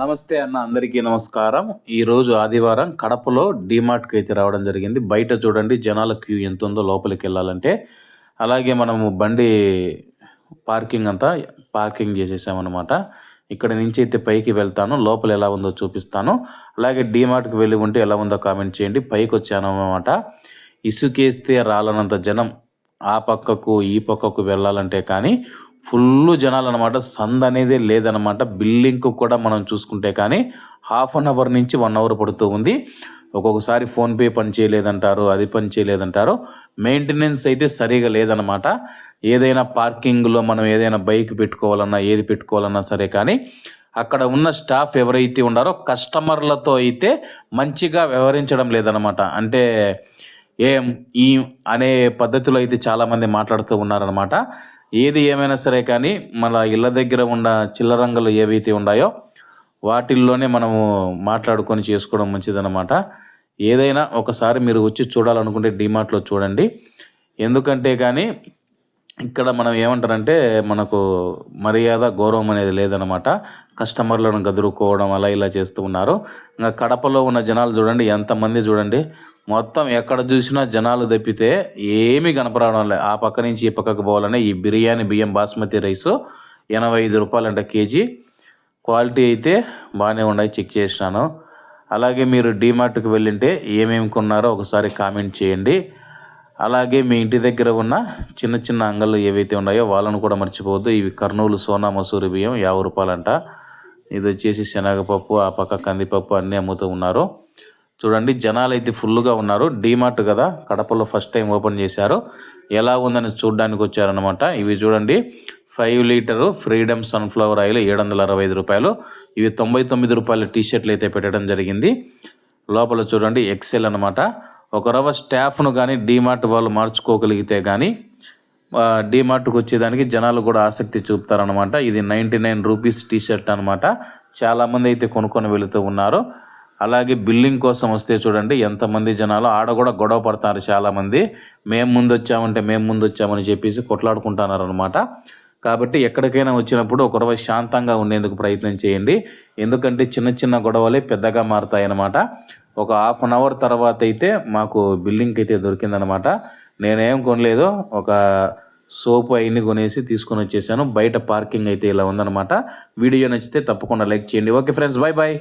నమస్తే అన్న అందరికీ నమస్కారం. ఈరోజు ఆదివారం కడపలో డీమార్ట్కి అయితే రావడం జరిగింది. బయట చూడండి జనాల క్యూ ఎంత ఉందో లోపలికి వెళ్ళాలంటే. అలాగే మనము బండి పార్కింగ్ అంతా పార్కింగ్ చేసేసామన్నమాట. ఇక్కడ నుంచి అయితే పైకి వెళ్తాను. లోపల ఎలా ఉందో చూపిస్తాను. అలాగే డీమార్ట్కి వెళ్ళి ఉంటే ఎలా ఉందో కామెంట్ చేయండి. పైకి వచ్చాను అనమాట ఇసుకేస్తే రాలనంత జనం ఆ పక్కకు ఈ పక్కకు వెళ్ళాలంటే కానీ ఫుల్ జనాలు అనమాట సంద్ అనేది లేదనమాట బిల్లింగ్కు కూడా మనం చూసుకుంటే కానీ హాఫ్ అన్ అవర్ నుంచి వన్ అవర్ పడుతూ ఉంది. ఒక్కొక్కసారి ఫోన్పే పని చేయలేదంటారు అది పని చేయలేదంటారు. మెయింటెనెన్స్ అయితే సరిగా లేదనమాట ఏదైనా పార్కింగ్లో మనం ఏదైనా బైక్ పెట్టుకోవాలన్నా ఏది పెట్టుకోవాలన్నా సరే కానీ అక్కడ ఉన్న స్టాఫ్ ఎవరైతే ఉన్నారో కస్టమర్లతో అయితే మంచిగా వ్యవహరించడం లేదనమాట అంటే ఏం ఈ అనే పద్ధతిలో అయితే చాలామంది మాట్లాడుతూ ఉన్నారనమాట ఏది ఏమైనా సరే కానీ మన ఇళ్ళ దగ్గర ఉన్న చిల్లరంగలు ఏవైతే ఉన్నాయో వాటిల్లోనే మనము మాట్లాడుకొని చేసుకోవడం మంచిదన్నమాట. ఏదైనా ఒకసారి మీరు వచ్చి చూడాలనుకుంటే డిమార్ట్లో చూడండి. ఎందుకంటే కానీ ఇక్కడ మనం ఏమంటారంటే మనకు మర్యాద గౌరవం అనేది లేదనమాట కస్టమర్లను గదురుకోవడం అలా ఇలా చేస్తూ ఉన్నారు. ఇంకా కడపలో ఉన్న జనాలు చూడండి ఎంతమంది చూడండి. మొత్తం ఎక్కడ చూసినా జనాలు తప్పితే ఏమీ కనపడడం లేదు. ఆ పక్క నుంచి ఈ పక్కకు పోవాలనే ఈ బిర్యానీ బియ్యం బాస్మతి రైస్ ఎనభై ఐదు రూపాయలంట కేజీ. క్వాలిటీ అయితే బాగానే ఉన్నాయి. చెక్ చేసినాను. అలాగే మీరు డీమార్ట్కి వెళ్ళింటే ఏమేమి కొన్నారో ఒకసారి కామెంట్ చేయండి. అలాగే మీ ఇంటి దగ్గర ఉన్న చిన్న చిన్న అంగళ్ళు ఏవైతే ఉన్నాయో వాళ్ళను కూడా మర్చిపోవద్దు. ఇవి కర్నూలు సోనా మసూరి బియ్యం యాభై రూపాయలంట. ఇది వచ్చేసి శనగపప్పు ఆ పక్క కందిపప్పు అన్నీ అమ్ముతూ ఉన్నారు. చూడండి జనాలు అయితే ఫుల్గా ఉన్నారు. డీమార్ట్ కదా కడపలో ఫస్ట్ టైం ఓపెన్ చేశారు. ఎలా ఉందని చూడడానికి వచ్చారనమాట ఇవి చూడండి five litre freedom sunflower oil ఏడు వందల అరవై ఐదు రూపాయలు. ఇవి తొంభై తొమ్మిది రూపాయల టీషర్ట్లు అయితే పెట్టడం జరిగింది. లోపల చూడండి ఎక్సెల్ అనమాట ఒక రవ స్టాఫ్ను కానీ డీమార్ట్ వాళ్ళు మార్చుకోగలిగితే కానీ డీమార్ట్కి వచ్చేదానికి జనాలు కూడా ఆసక్తి చూపుతారనమాట ఇది నైంటీ నైన్ రూపీస్ టీషర్ట్ అనమాట చాలామంది అయితే కొనుక్కొని వెళుతూ ఉన్నారు. అలాగే బిల్లింగ్ కోసం వస్తే చూడండి ఎంతమంది జనాలు ఆడ కూడా గొడవ పడతారు చాలామంది. మేము ముందు వచ్చామంటే మేము ముందు వచ్చామని చెప్పేసి కొట్లాడుకుంటున్నారు అనమాట కాబట్టి ఎక్కడికైనా వచ్చినప్పుడు ఒక రోజు శాంతంగా ఉండేందుకు ప్రయత్నం చేయండి. ఎందుకంటే చిన్న చిన్న గొడవలే పెద్దగా మారుతాయన్నమాట. ఒక హాఫ్ అన్ అవర్ తర్వాత అయితే మాకు బిల్లింగ్ అయితే దొరికిందనమాట నేనేం కొనలేదు ఒక సోపు అవన్నీ కొనేసి తీసుకొని వచ్చేసాను. బయట పార్కింగ్ అయితే ఇలా ఉందన్నమాట. వీడియో నచ్చితే తప్పకుండా లైక్ చేయండి. Okay friends bye bye